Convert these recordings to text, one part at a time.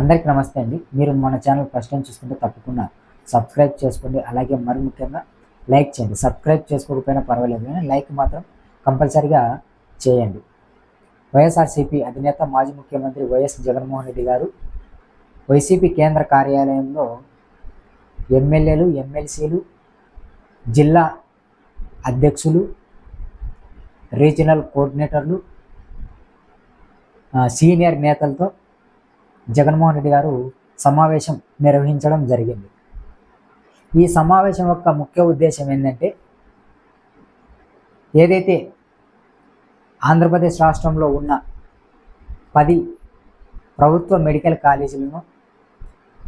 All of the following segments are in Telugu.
అందరికీ నమస్తే అండి. మీరు మన ఛానల్ ఫస్ట్ టైం చూసుకుంటే తప్పకుండా సబ్స్క్రైబ్ చేసుకోండి. అలాగే మరి ముఖ్యంగా లైక్ చేయండి. సబ్స్క్రైబ్ చేసుకోకపోయినా పర్వాలేదు కానీ లైక్ మాత్రం కంపల్సరిగా చేయండి. వైఎస్ఆర్సీపీ అధినేత మాజీ ముఖ్యమంత్రి వైఎస్ జగన్మోహన్ రెడ్డి గారు వైసీపీ కేంద్ర కార్యాలయంలో ఎమ్మెల్యేలు ఎమ్మెల్సీలు జిల్లా అధ్యక్షులు రీజనల్ కోఆర్డినేటర్లు సీనియర్ నేతలతో జగన్మోహన్ రెడ్డి గారు సమావేశం నిర్వహించడం జరిగింది. ఈ సమావేశం యొక్క ముఖ్య ఉద్దేశం ఏంటంటే ఏదైతే ఆంధ్రప్రదేశ్ రాష్ట్రంలో ఉన్న పది ప్రభుత్వ మెడికల్ కాలేజీలను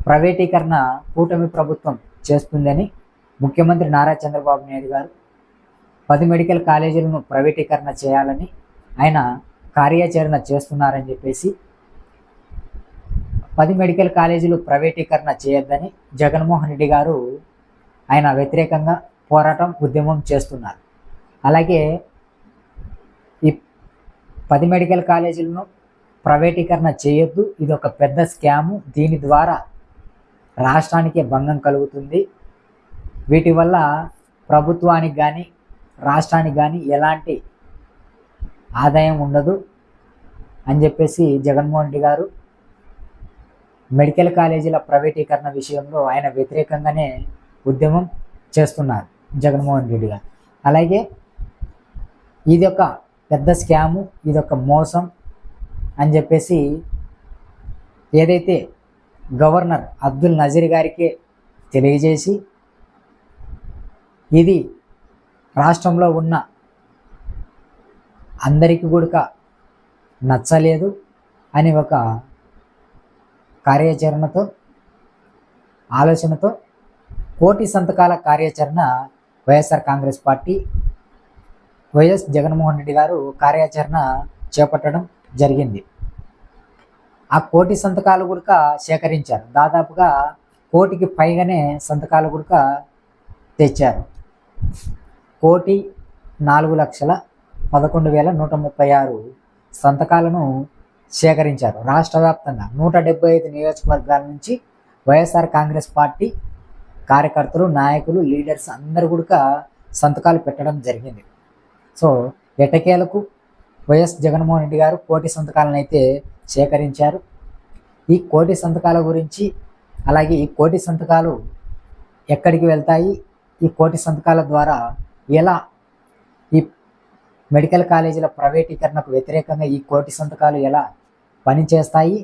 ప్రైవేటీకరణ కూటమి ప్రభుత్వం చేస్తుందని ముఖ్యమంత్రి నారా చంద్రబాబు నాయుడు గారు పది మెడికల్ కాలేజీలను ప్రైవేటీకరణ చేయాలని ఆయన కార్యాచరణ చేస్తున్నారని చెప్పేసి పది మెడికల్ కాలేజీలు ప్రైవేటీకరణ చేయొద్దని జగన్మోహన్ రెడ్డి గారు ఆయన వ్యతిరేకంగా పోరాటం ఉద్యమం చేస్తున్నారు. అలాగే ఈ పది మెడికల్ కాలేజీలను ప్రైవేటీకరణ చేయొద్దు ఇది ఒక పెద్ద స్కాము. దీని ద్వారా రాష్ట్రానికి భంగం కలుగుతుంది. వీటి వల్ల ప్రభుత్వానికి కానీ రాష్ట్రానికి కానీ ఎలాంటి ఆదాయం ఉండదు అని చెప్పేసి జగన్మోహన్ రెడ్డి గారు మెడికల్ కాలేజీల ప్రైవేటీకరణ విషయంలో ఆయన వ్యతిరేకంగానే ఉద్యమం చేస్తున్నారు జగన్మోహన్ రెడ్డి గారు. అలాగే ఇది ఒక పెద్ద స్కాము ఇది ఒక మోసం అని చెప్పేసి ఏదైతే గవర్నర్ అబ్దుల్ నజీర్ గారికి తెలియజేసి ఇది రాష్ట్రంలో ఉన్న అందరికీ కూడా నచ్చలేదు అని ఒక కార్యాచరణతో ఆలోచనతో కోటి సంతకాల కార్యాచరణ YSR Congress party YS Jaganmohan Reddy గారు కార్యాచరణ చేపట్టడం జరిగింది. ఆ కోటి సంతకాలు కూడా సేకరించారు. దాదాపుగా కోటికి పైగానే సంతకాలు కూడా తెచ్చారు. కోటి నాలుగు లక్షల పదకొండు వేల నూట ముప్పై ఆరు సంతకాలను సేకరించారు. రాష్ట్ర వ్యాప్తంగా నూట డెబ్బై ఐదు నియోజకవర్గాల నుంచి వైఎస్ఆర్ కాంగ్రెస్ పార్టీ కార్యకర్తలు నాయకులు లీడర్స్ అందరు కూడా సంతకాలు పెట్టడం జరిగింది. సో ఎటకేలకు వైఎస్ జగన్మోహన్ రెడ్డి గారు కోటి సంతకాలను అయితే సేకరించారు. ఈ కోటి సంతకాల గురించి అలాగే ఈ కోటి సంతకాలు ఎక్కడికి వెళ్తాయి? ఈ కోటి సంతకాల ద్వారా ఎలా మెడికల్ కాలేజీల ప్రైవేటీకరణకు వ్యతిరేకంగా ఈ కోటి సంతకాలు ఎలా పనిచేస్తాయి?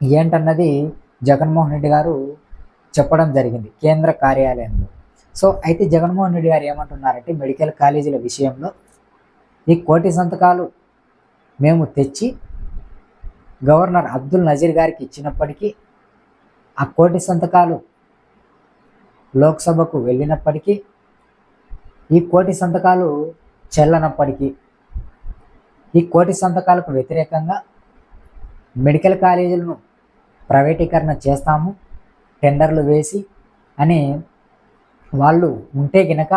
ఏంటన్నది జగన్మోహన్ రెడ్డి గారు చెప్పడం జరిగింది కేంద్ర కార్యాలయంలో. సో అయితే జగన్మోహన్ రెడ్డి గారు ఏమంటున్నారంటే మెడికల్ కాలేజీల విషయంలో ఈ కోటి సంతకాలు మేము తెచ్చి గవర్నర్ అబ్దుల్ నజీర్ గారికి ఇచ్చినప్పటికీ ఆ కోటి సంతకాలు లోక్సభకు వెళ్ళినప్పటికీ ఈ కోటి సంతకాలు చెల్లనప్పటికీ ఈ కోటి సంతకాలకు వ్యతిరేకంగా మెడికల్ కాలేజీలను ప్రైవేటీకరణ చేస్తాము టెండర్లు వేసి అని వాళ్ళు ఉంటే గినక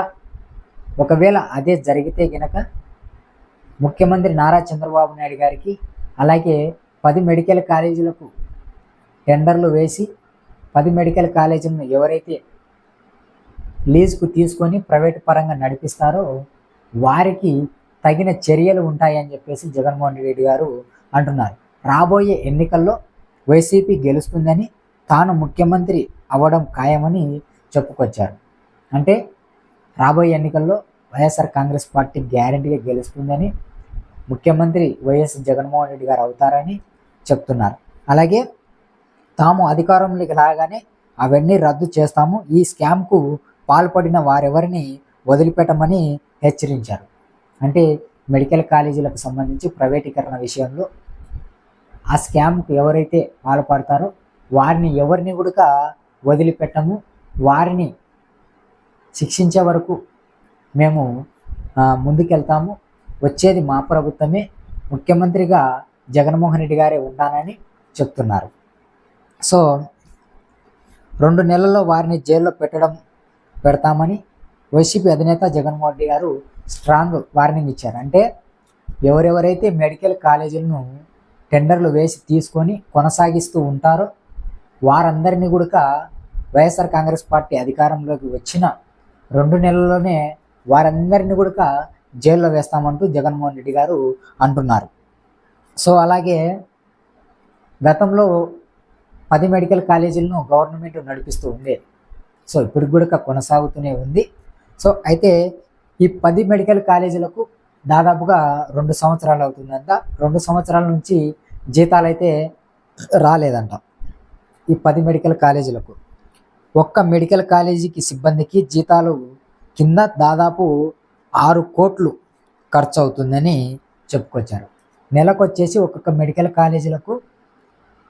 ఒకవేళ అదే జరిగితే గినక ముఖ్యమంత్రి నారా చంద్రబాబు నాయుడు గారికి అలాగే పది మెడికల్ కాలేజీలకు టెండర్లు వేసి పది మెడికల్ కాలేజీలను ఎవరైతే లీజుకు తీసుకొని ప్రైవేట్ పరంగా నడిపిస్తారో వారికి తగిన చర్యలు ఉంటాయని చెప్పేసి జగన్మోహన్ రెడ్డి గారు అంటున్నారు. రాబోయే ఎన్నికల్లో వైసీపీ గెలుస్తుందని తాను ముఖ్యమంత్రి అవ్వడం ఖాయమని చెప్పుకొచ్చారు. అంటే రాబోయే ఎన్నికల్లో వైఎస్ఆర్ కాంగ్రెస్ పార్టీ గ్యారంటీగా గెలుస్తుందని ముఖ్యమంత్రి వైఎస్ జగన్మోహన్ రెడ్డి గారు అవుతారని చెప్తున్నారు. అలాగే తాము అధికారంలోకి రాగానే అవన్నీ రద్దు చేస్తాము. ఈ స్కామ్కు పాల్పడిన వారెవరిని వదిలిపెట్టమని హెచ్చరించారు. అంటే మెడికల్ కాలేజీలకు సంబంధించి ప్రైవేటీకరణ విషయంలో ఆ స్కామ్కు ఎవరైతే పాల్పడతారో వారిని ఎవరిని కూడా వదిలిపెట్టము వారిని శిక్షించే వరకు మేము ముందుకెళ్తాము. వచ్చేది మా ప్రభుత్వమే. ముఖ్యమంత్రిగా జగన్మోహన్ రెడ్డి గారే ఉంటానని చెప్తున్నారు. సో రెండు నెలల్లో వారిని జైల్లో పెట్టడం పెడతామని వైసీపీ అధినేత జగన్మోహన్ రెడ్డి గారు స్ట్రాంగ్ వార్నింగ్ ఇచ్చారు. అంటే ఎవరెవరైతే మెడికల్ కాలేజీలను టెండర్లు వేసి తీసుకొని కొనసాగిస్తూ ఉంటారో వారందరినీ కూడా వైఎస్ఆర్ కాంగ్రెస్ పార్టీ అధికారంలోకి వచ్చిన రెండు నెలల్లోనే వారందరినీ కూడా జైల్లో వేస్తామంటూ జగన్మోహన్ రెడ్డి గారు అంటున్నారు. సో అలాగే గతంలో పది మెడికల్ కాలేజీలను గవర్నమెంట్ నడిపిస్తూ ఉండేది. సో ఇప్పటికి కూడా కొనసాగుతూనే ఉంది. సో అయితే ఈ పది మెడికల్ కాలేజీలకు దాదాపుగా రెండు సంవత్సరాలు అవుతుందంట. రెండు సంవత్సరాల నుంచి జీతాలు అయితే రాలేదంట ఈ పది మెడికల్ కాలేజీలకు. ఒక్క మెడికల్ కాలేజీకి సిబ్బందికి జీతాలు కింద దాదాపు ఆరు కోట్లు ఖర్చు అవుతుందని చెప్పుకొచ్చారు. నెలకు వచ్చేసి ఒక్కొక్క మెడికల్ కాలేజీలకు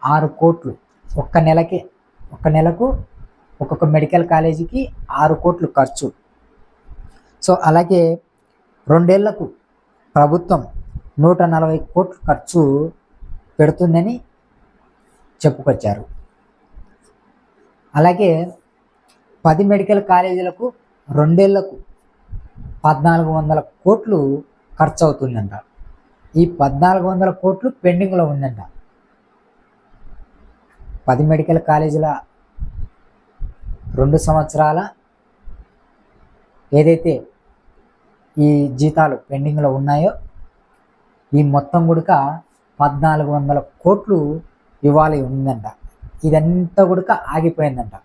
ఆరు కోట్లు. ఒక్క నెలకి ఒక్క నెలకు ఒక్కొక్క మెడికల్ కాలేజీకి ఆరు కోట్లు ఖర్చు. సో అలాగే రెండేళ్ళకు ప్రభుత్వం నూట నలభై కోట్లు ఖర్చు పెడుతుందని చెప్పుకొచ్చారు. అలాగే పది మెడికల్ కాలేజీలకు రెండేళ్ళకు పద్నాలుగు వందల కోట్లు ఖర్చు అవుతుందంట ఈ పద్నాలుగు వందల కోట్లు పెండింగ్లో ఉందంట. పది మెడికల్ కాలేజీల రెండు సంవత్సరాల ఏదైతే ఈ జీతాలు పెండింగ్లో ఉన్నాయో ఈ మొత్తం కూడా పద్నాలుగు వందల కోట్లు ఇవ్వాలి ఉందంట. ఇదంతా కూడా ఆగిపోయిందంట.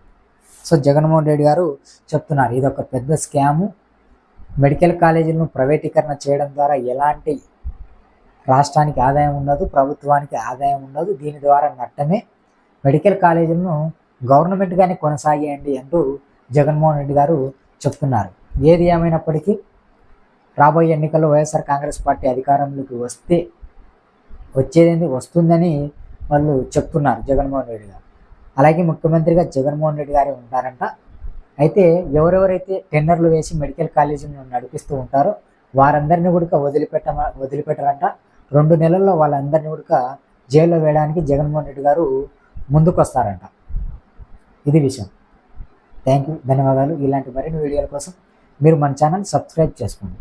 సో జగన్మోహన్ రెడ్డి గారు చెప్తున్నారు ఇది ఒక పెద్ద స్కాము. మెడికల్ కాలేజీలను ప్రైవేటీకరణ చేయడం ద్వారా ఎలాంటి రాష్ట్రానికి ఆదాయం ఉండదు ప్రభుత్వానికి ఆదాయం ఉండదు. దీని ద్వారా నట్టమే మెడికల్ కాలేజీలను గవర్నమెంట్గానే కొనసాగేయండి అంటూ జగన్మోహన్ రెడ్డి గారు చెప్తున్నారు. ఏది ఏమైనప్పటికీ రాబోయే ఎన్నికల్లో వైఎస్ఆర్ కాంగ్రెస్ పార్టీ అధికారంలోకి వస్తే వచ్చేది వస్తుందని వాళ్ళు చెప్తున్నారు జగన్మోహన్ రెడ్డి గారు. అలాగే ముఖ్యమంత్రిగా జగన్మోహన్ రెడ్డి గారే ఉంటారంట. అయితే ఎవరెవరైతే టెండర్లు వేసి మెడికల్ కాలేజీలను నడిపిస్తూ ఉంటారో వారందరినీ కూడా వదిలిపెట్ట వదిలిపెట్టారంట. రెండు నెలల్లో వాళ్ళందరినీ కూడా జైల్లో వేయడానికి జగన్మోహన్ రెడ్డి గారు ముందుకొస్తారంట. ఇది విషయం. థ్యాంక్ యూ ధన్యవాదాలు. ఇలాంటి మరిన్ని వీడియోల కోసం మీరు మన ఛానల్ సబ్స్క్రైబ్ చేసుకోండి.